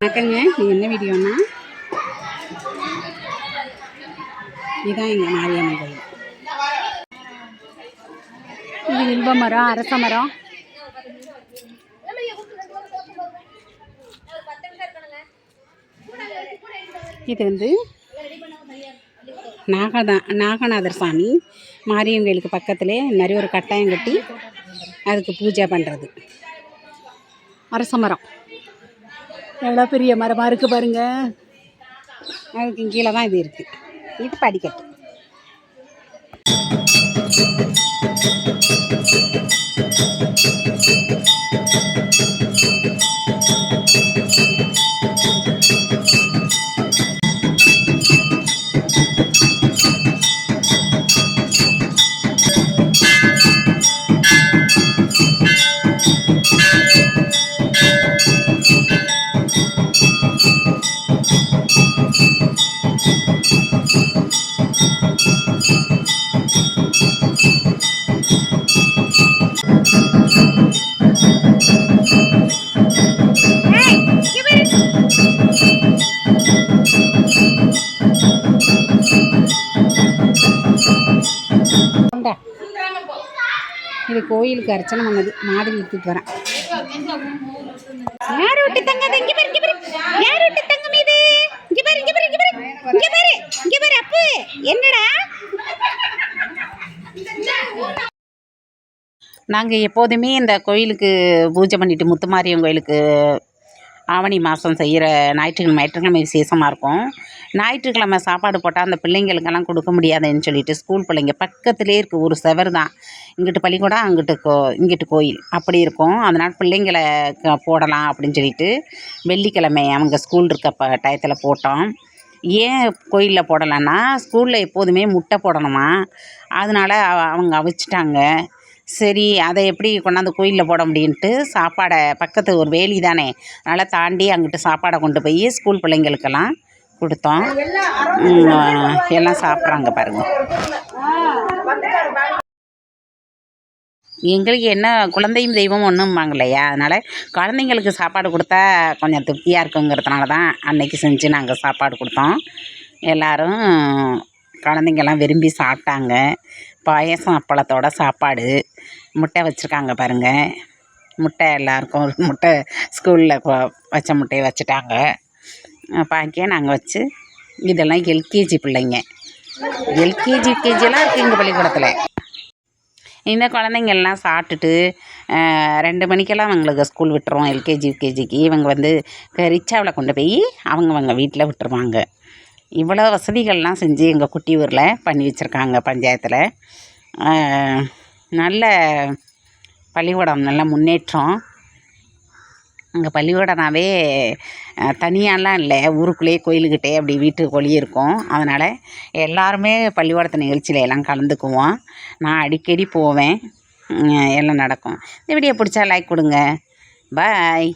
வணக்கங்க இது என்ன வீடியோன்னா இதுதான் எங்கள் மாரியம்மன் கோயில். இது இன்ப மரம் அரச மரம். இது வந்து நாகதா நாகநாதர் சாமி மாரியம் கோயிலுக்கு பக்கத்தில் இந்த மாதிரி ஒரு கட்டாயம் கட்டி அதுக்கு பூஜை பண்ணுறது அரச மரம். எவ்வளோ பெரிய மரமாக இருக்குது பாருங்க அதுக்கு கீழே தான் இது இருக்குது இது படிக்கட்டு கொண்டா. இது கோயிலுக்கு அர்ச்சனை பண்ணது. மாடு வித்துட்டு வரேன். யார் விட்டு தங்க இங்க பாரு இங்க பாரு. யார் விட்டு தங்கம் இது? இங்க பாரு இங்க பாரு இங்க பாரு. இங்க பாரு இங்க பாரு அப்பு. என்னடா? நாங்கள் எப்போதுமே இந்த கோயிலுக்கு பூஜை பண்ணிவிட்டு முத்துமாரியம் கோயிலுக்கு ஆவணி மாதம் செய்கிற ஞாயிற்றுக்கிழமை ஞாயிற்றுக்கிழமை விசேஷமாக இருக்கும். ஞாயிற்றுக்கிழமை சாப்பாடு போட்டால் அந்த பிள்ளைங்களுக்கெல்லாம் கொடுக்க முடியாதுன்னு சொல்லிட்டு ஸ்கூல் பிள்ளைங்க பக்கத்துலேயே இருக்குது ஒரு செவர் தான். இங்கிட்டு பள்ளிக்கூடம் அங்கிட்டு கோ இங்கிட்டு கோயில். அப்படி இருக்கும். அதனால் பிள்ளைங்களை க- போடலாம் அப்படின்னு சொல்லிட்டு வெள்ளிக்கிழமை அவங்க ஸ்கூல் இருக்க ப டயத்தில் போட்டோம். ஏன் கோயிலில் போடலைன்னா ஸ்கூலில் எப்போதுமே முட்டை போடணுமா? அதனால அவ- அவங்க அவிச்சிட்டாங்க. சரி அதை எப்படி கொண்டாந்து கோயிலில் போட முடியுன்ட்டு சாப்பாடை பக்கத்து ஒரு வேலி தானே. அதனால் தாண்டி அங்கிட்டு சாப்பாடை கொண்டு போய் ஸ்கூல் பிள்ளைங்களுக்கெல்லாம் கொடுத்தோம். எல்லாம் சாப்பிட்றாங்க பாருங்கள் எங்களுக்கு என்ன குழந்தையும் தெய்வம் ஒன்றும்பாங்க இல்லையா அதனால் குழந்தைங்களுக்கு சாப்பாடு கொடுத்தா கொஞ்சம் திருப்தியாக இருக்குங்கிறதுனால தான் அன்னைக்கு செஞ்சு நாங்கள் சாப்பாடு கொடுத்தோம். எல்லோரும் குழந்தைங்கெல்லாம் விரும்பி சாப்பிட்டாங்க. பாயசம் அப்பளத்தோட சாப்பாடு. முட்டை வச்சுருக்காங்க பாருங்கள் முட்டை எல்லாருக்கும் ஒரு முட்டை ஸ்கூலில் வச்ச முட்டையை வச்சுட்டாங்க. பாக்கியே நாங்கள் வச்சு இதெல்லாம் எல்கேஜி பிள்ளைங்க. எல்கேஜி கேஜிலாம் இருக்குது எங்கள் பள்ளிக்கூடத்தில். இந்த குழந்தைங்க எல்லாம் சாப்பிட்டுட்டு ரெண்டு மணிக்கெல்லாம் அவங்களுக்கு ஸ்கூல் விட்டுருவோம் எல்கேஜி யூகேஜிக்கு இவங்க வந்து ரிச்சாவில் கொண்டு போய் அவங்கவங்க வீட்டில் விட்டுருவாங்க. இவ்வளோ வசதிகள்லாம் செஞ்சு எங்கள் குட்டி ஊரில் பண்ணி வச்சுருக்காங்க பஞ்சாயத்தில். நல்ல பள்ளிக்கூடம் நல்ல முன்னேற்றம். அங்கே பள்ளிக்கூடம்னாவே தனியாலாம் இல்லை. ஊருக்குள்ளேயே கோயிலுக்கிட்டே அப்படி வீட்டுக்கு ஒளி இருக்கும் அதனால் எல்லாருமே பள்ளிக்கூடத்து நிகழ்ச்சியில் எல்லாம் கலந்துக்குவோம். நான் அடிக்கடி போவேன். எல்லாம் நடக்கும். இந்த வீடியோ பிடிச்சா லைக் கொடுங்க. பாய்